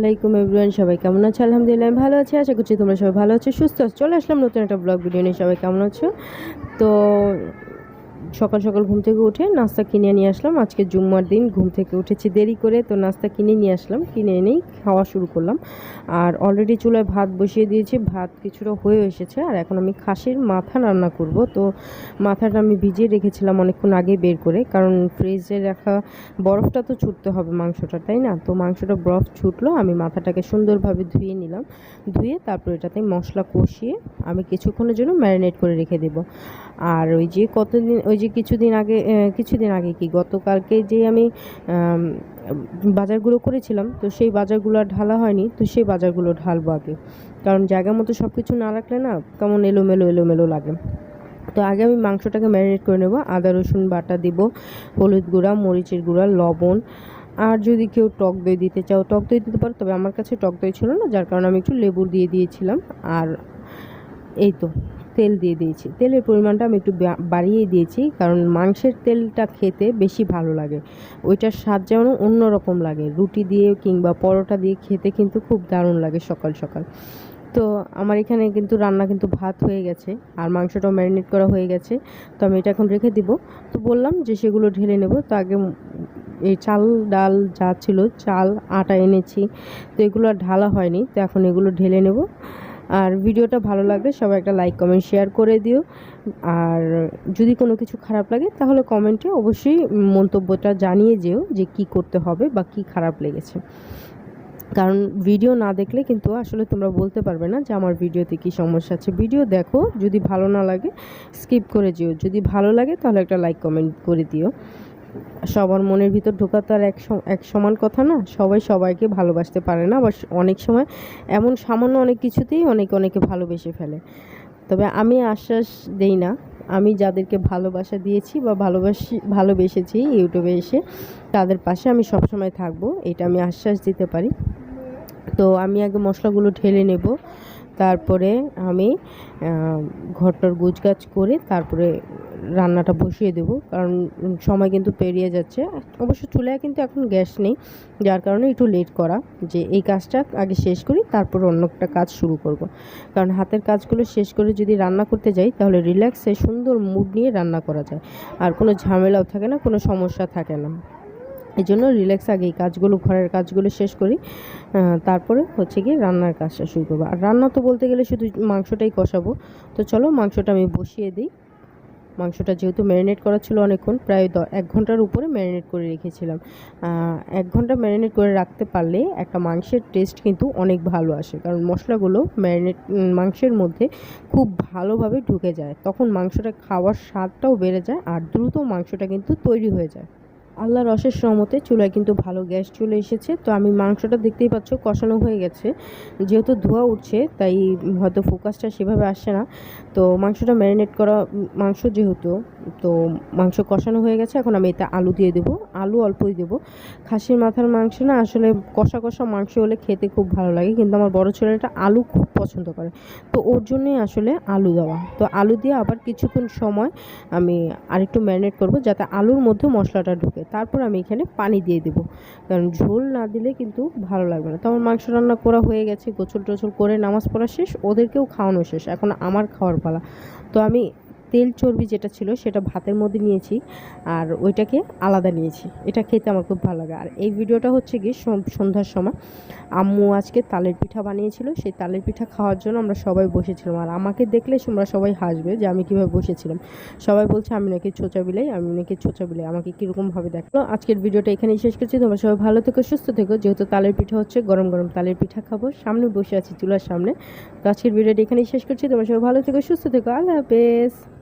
আলাইকুম এভরিওয়ান, সবাই কেমন আছো? আলহামদুলিল্লাহ আমি ভালো আছি, আশা করছি তোমরা সবাই ভালো আছো, সুস্থ আছো। চলে আসলাম নতুন একটা ব্লগ ভিডিও নিয়ে, সবাই কেমন আছো? তো সকাল সকাল ঘুম থেকে উঠে নাস্তা কিনে নিয়ে আসলাম। আজকে জুম্মার দিন, ঘুম থেকে উঠেছি দেরি করে, তো নাস্তা কিনে নিয়ে আসলাম। কিনে এনেই খাওয়া শুরু করলাম। আর অলরেডি চুলায় ভাত বসিয়ে দিয়েছি। ভাত কিছুটা হয়ে এসেছে। আর এখন আমি খাসির মাথা রান্না করব। তো মাথাটা আমি ভিজিয়ে রেখেছিলাম অনেকক্ষণ আগে বের করে। কারণ ফ্রিজে রাখা বরফটা তো ছুটতে হবে মাংসটা, তাই না? তো মাংসটা বরফ ছুটলো। আমি মাথাটাকে সুন্দরভাবে ধুয়ে নিলাম। ধুয়ে তারপর এটাতে মশলা কষিয়ে আমি কিছুক্ষণের জন্য ম্যারিনেট করে রেখে দেব। আর ওই যে কতদিন ওই যে কিছুদিন আগে কিছুদিন আগে কি, গতকালকে যে আমি বাজারগুলো করেছিলাম, তো সেই বাজারগুলো আর ঢালা হয়নি, তো সেই বাজারগুলো ঢালবো আগে। কারণ জায়গা মতো সব কিছু না রাখলে না কেমন এলোমেলো এলোমেলো লাগে। তো আগে আমি মাংসটাকে ম্যারিনেট করে নেব, আদা, রসুন বাটা দিব, হলুদ গুঁড়া, মরিচের গুঁড়া, লবণ, আর যদি কেউ টক দই দিতে চাও, টক দই দিতে পারো, তবে আমার কাছে টক দই ছিল না, যার কারণে আমি একটু লেবু দিয়ে দিয়েছিলাম, আর এই তো। তেল দিয়ে দিয়েছি। তেলের পরিমাণটা আমি একটু বাড়িয়ে দিয়েছি, কারণ মাংসের তেলটা খেতে বেশি ভালো লাগে। ওইটার স্বাদ যেমন অন্যরকম লাগে। রুটি দিয়ে কিংবা পরোটা দিয়ে খেতে কিন্তু খুব দারুণ লাগে সকাল সকাল। তো আমার এখানে কিন্তু রান্না কিন্তু ভাত হয়ে গেছে, আর মাংসটাও ম্যারিনেট করা হয়ে গেছে। তো আমি এটা এখন রেখে দিব। তো বললাম যে সেগুলো ঢেলে নেব। তো আগে এই চাল, ডাল যা ছিল, চাল, আটা এনেছি। তো এগুলো আর ঢালা হয়নি। তো এখন এগুলো ঢেলে নেব। আর ভিডিওটা ভালো লাগলে সবাই একটা লাইক কমেন্ট শেয়ার করে দিও। আর যদি কোনো কিছু খারাপ লাগে, তাহলে কমেন্টে অবশ্যই মন্তব্যটা জানিয়ে যেও যে কি করতে হবে বা কি খারাপ লেগেছে। কারণ ভিডিও না দেখলে কিন্তু আসলে তোমরা বলতে পারবে না যে আমার ভিডিওতে কী সমস্যা আছে। ভিডিও দেখো, যদি ভালো না লাগে স্কিপ করে যেও। যদি ভালো লাগে, তাহলে একটা লাইক কমেন্ট করে দিও। সবার মনের ভিতর ঢোকা তো আর এক এক সমান কথা না। সবাই সবাইকে ভালোবাসতে পারে না, বা অনেক সময় এমন সামান্য অনেক কিছুতেই অনেক অনেকে ভালোবেসে ফেলে। তবে আমি আশ্বাস দেই না, আমি যাদেরকে ভালোবাসা দিয়েছি বা ভালোবাসি, ভালোবেসেছি ইউটিউবে এসে, তাদের পাশে আমি সবসময় থাকব, এটা আমি আশ্বাস দিতে পারি। তো আমি আগে মশলাগুলো ঢেলে নেব, তারপরে আমি ঘরটার গুছগাছ করে তারপরে রান্নাটা বসিয়ে দেবো। কারণ সময় কিন্তু পেরিয়ে যাচ্ছে। অবশ্য চুলায় কিন্তু এখন গ্যাস নেই। যার কারণে একটু লেট করা। যে এই কাজটা আগে শেষ করি, তারপর অন্য একটা কাজ শুরু করব। কারণ, হাতের কাজগুলো শেষ করে যদি রান্না করতে যাই, তাহলে রিল্যাক্সে সুন্দর মুড নিয়ে রান্না করা যায়। আর কোনো ঝামেলাও থাকে না, কোনো সমস্যা থাকে না। এই জন্য রিল্যাক্স আগে এই কাজগুলো, ঘরের কাজগুলো শেষ করি। তারপরে হচ্ছে কি রান্নার কাজটা শুরু করব। আর রান্না তো বলতে গেলে শুধু মাংসটাই কষাবো। তো চলো মাংসটা আমি বসিয়ে দিই। মাংসটা যেহেতু ম্যারিনেট করা ছিল অনেকক্ষণ, প্রায় এক ঘণ্টার উপরে ম্যারিনেট করে রেখেছিলাম। এক ঘণ্টা ম্যারিনেট করে রাখতে পারলে একটা মাংসের টেস্ট কিন্তু অনেক ভালো আসে, কারণ মশলাগুলো ম্যারিনেট মাংসের মধ্যে খুব ভালোভাবে ঢুকে যায়। তখন মাংসটা খাওয়ার স্বাদটাও বেড়ে যায় আর দ্রুত মাংসটা কিন্তু তৈরি হয়ে যায়। আল্লাহর অশেষ রহমতে চুলায় কিন্তু ভালো গ্যাস চলে এসেছে। তো আমি মাংসটা দেখতেই পাচ্ছ কষানো হয়ে গেছে। যেহেতু ধোয়া উঠছে, তাই হয়তো ফোকাসটা সেভাবে আসছে না। তো মাংসটা ম্যারিনেট করা মাংস যেহেতু, তো মাংস কষানো হয়ে গেছে। এখন আমি এতে আলু দিয়ে দেবো। আলু অল্পই দেবো। খাসির মাথার মাংস না, আসলে কষা কষা মাংস হলে খেতে খুব ভালো লাগে। কিন্তু আমার বড় ছেলেটা আলু খুব পছন্দ করে। তো ওর জন্যই আসলে আলু দেওয়া। তো আলু দিয়ে আবার কিছুক্ষণ সময় আমি আরেকটু ম্যারিনেট করব, যাতে আলুর মধ্যে মশলাটা ঢুকে। তারপর আমি এখানে পানি দিয়ে দেবো। কারণ ঝোল না দিলে কিন্তু ভালো লাগবে না। তো আমার মাংস রান্না করা হয়ে গেছে গোছল টোছল করে নামাজ পড়া শেষ, ওদেরকেও খাওয়ানো শেষ। এখন আমার খাওয়ার পালা। তো আমি তেল চর্বি যেটা ছিল সেটা ভাতের মধ্যে নিয়েছি আর ওইটাকে আলাদা নিয়েছি। এটা খেতে আমার খুব ভালো লাগে। আর এই ভিডিওটা হচ্ছে সম- সন্ধ্যার সময়। আম্মু আজকে তালের পিঠা বানিয়েছিল। সেই তালের পিঠা খাওয়ার জন্য আমরা সবাই বসেছিলাম। আর আমাকে দেখলে তোমরা সবাই হাসবে যে আমি কীভাবে বসেছিলাম। সবাই বলছে, আমি নাকি ছোচা বিলাই, আমি নাকি ছোচা বিলাই। আমাকে কীরকমভাবে দেখল আজকের ভিডিওটা এখানেই শেষ করছি। তোমরা সবাই ভালো থেকো, সুস্থ থেকো। যেহেতু তালের পিঠা হচ্ছে, গরম গরম তালের পিঠা খাব। সামনে বসে আছি চুলার সামনে। তো আজকের ভিডিওটা এখানেই শেষ করছি। তোমরা সবাই ভালো থেকো, সুস্থ থেকো। আল্লাহ হাফেজ।